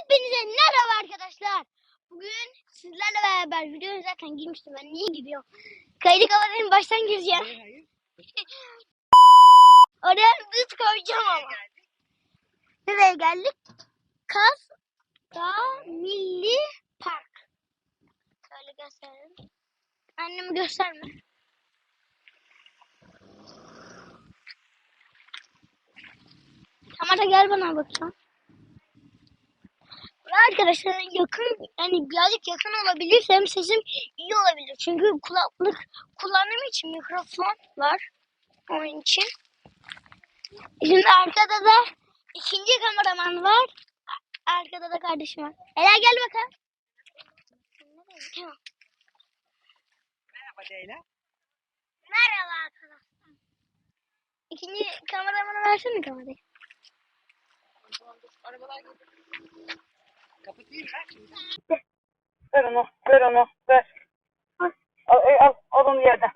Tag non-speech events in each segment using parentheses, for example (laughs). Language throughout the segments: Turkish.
Hepinize merhaba arkadaşlar. Bugün sizlerle beraber videoyu zaten girmiştim ben. Niye gidiyorum? Kaydı kapatayım baştan gireceğim. (laughs) Oraya düz koyacağım ama. Nereye geldik? Kaz Dağ Milli Park. Şöyle gösterelim. Annemi gösterme. Kamera gel bana bakacağım. Arkadaşlar yakın yani birazcık yakın olabilirse hem sesim iyi olabilir. Çünkü kulaklık kullandığım için mikrofon var onun için. Şimdi arkada da ikinci kameraman var. Arkada da kardeşim var. Ela gel bakalım. Merhaba Leyla. Merhaba arkadaşlar. İkinci kameramanı versene kamerayı. Arabalar geliyor. Ver onu, ver onu, ver. Al, al, al, al onu yerden.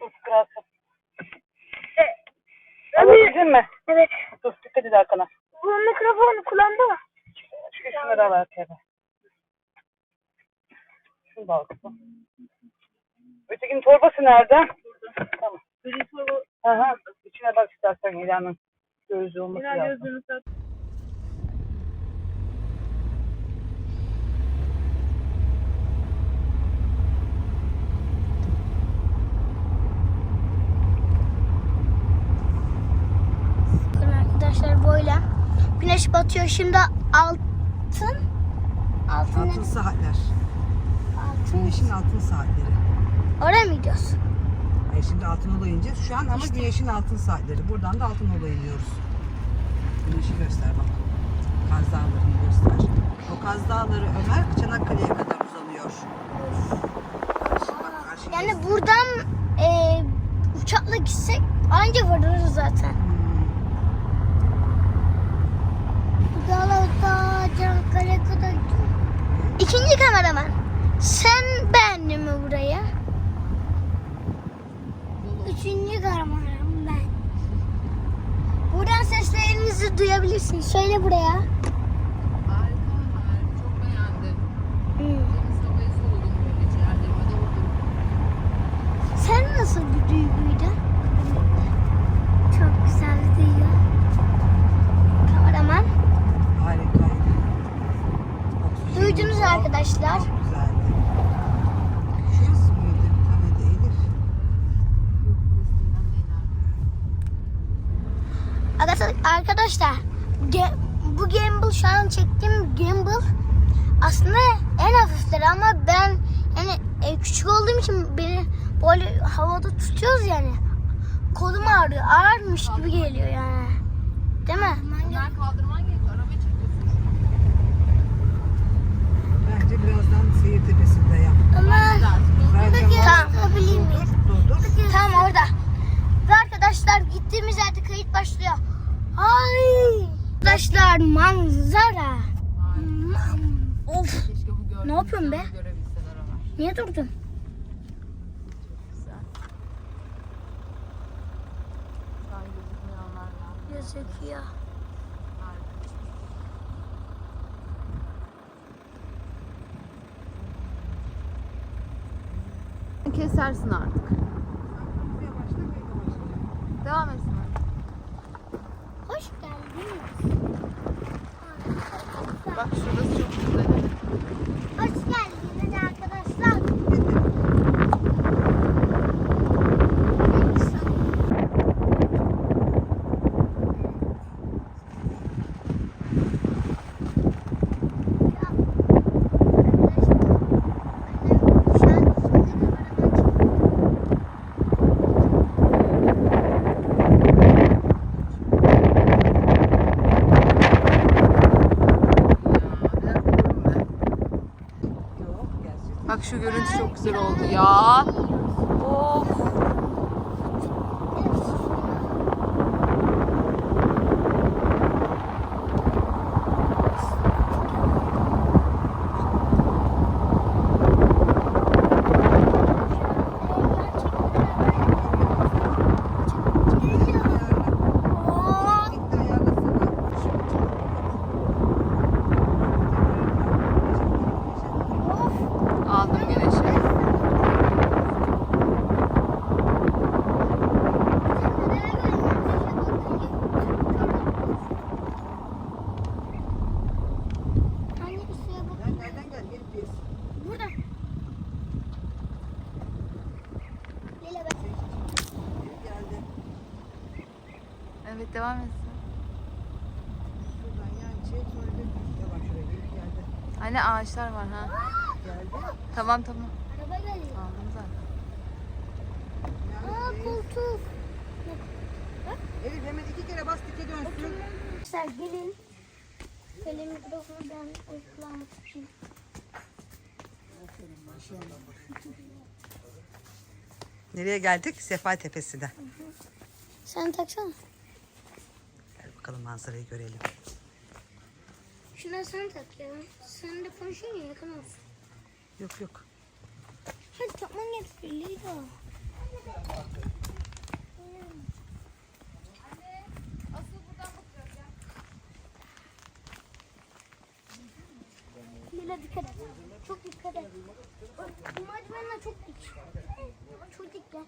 Dur, kralsın. Alabildin mi? Evet. Dur, dikkat et arkana. Bu mikrofonu kullandı mı? Şu şunları al arkaya. Şunu da al kızım. Ötekinin torbası nerede? Tamam. Biri soru Aha, içine bak istersen İlhan'ın gözü olması lazım. gözünü sat. Bakın arkadaşlar böyle. Güneş batıyor şimdi altın. Altın? Altın saatler. Altın. Güneşin altın saatleri. Oraya mı gidiyoruz? E şimdi altın olayı ineceğiz. Şu an ama güneşin altın saatleri. Buradan da altın olayı iniyoruz. Güneşi göster bak. Kaz Dağları'nı göster. O Kaz Dağları Ömer Çanakkale'ye kadar uzanıyor. Karşı, bak karşı Yani göster. buradan e, uçakla gitsek anca varırız zaten. Galata, Çanakkale kadar İkinci kameraman. Sen beğendin mi burayı? Üçüncü kameraman ben. Buradan seslerinizi duyabilirsiniz. Söyle buraya. Harika Ömer. Çok beğendim. Hmm. Deniz havayı soludum böyle ciğerlerime doldu. Sen nasıl bir duyguydu? Çok güzel bir duygu. Kameraman. Harikaydı. Oksijen Duydunuz oldu. arkadaşlar. Çok güzeldi. Şurası mıydı? Hani de Elif. Yok burası değil ileride. Arkadaşlar, arkadaşlar bu gimbal şu an çektiğim gimbal aslında en hafifleri ama ben yani e, küçük olduğum için beni böyle havada tutuyoruz yani. Kolum ağrıyor. Ağırmış gibi geliyor yani. Değil mi çekiyorsun şu an. Bence birazdan seyir tepesinde yap. Ama Bence Tamam. Dur, dur. Tamam orada. Ve arkadaşlar gittiğimiz yerde kayıt başlıyor. Ay! Arkadaşlar manzara. Of. Ne yapıyorsun be? Niye durdun? Güzel. Şu an gözükmeyenler var. Gözüküyor. Harika. Kesersin artık. Devam etsin. Hoş geldiniz. Bak şurası çok güzel. Hoş geldiniz arkadaşlar. Yok, gerçekten. Bak şu görüntü çok güzel oldu ya. Of. Devam etsin. Şuradan yan çek sonra bir ya bak şuraya geri geldi. Anne ağaçlar var ha. Geldi. Tamam tamam. Araba geliyor. Aldım zaten. Aa koltuk. Elif hemen iki kere bas dike dönsün. Arkadaşlar gelin. Şöyle mikrofonu ben kulağıma tutayım. Nereye geldik? Sefa Tepesi'ne. Sen taksana. Gel bakalım manzarayı görelim. Şuna sen tak ya. Sen de konuşun ya yakın olsun. Yok yok. Hadi takman gerekiyor Leyla. Leyla dikkat et. Çok dikkat et. Bu merdivenler çok dik. Çok dik ya.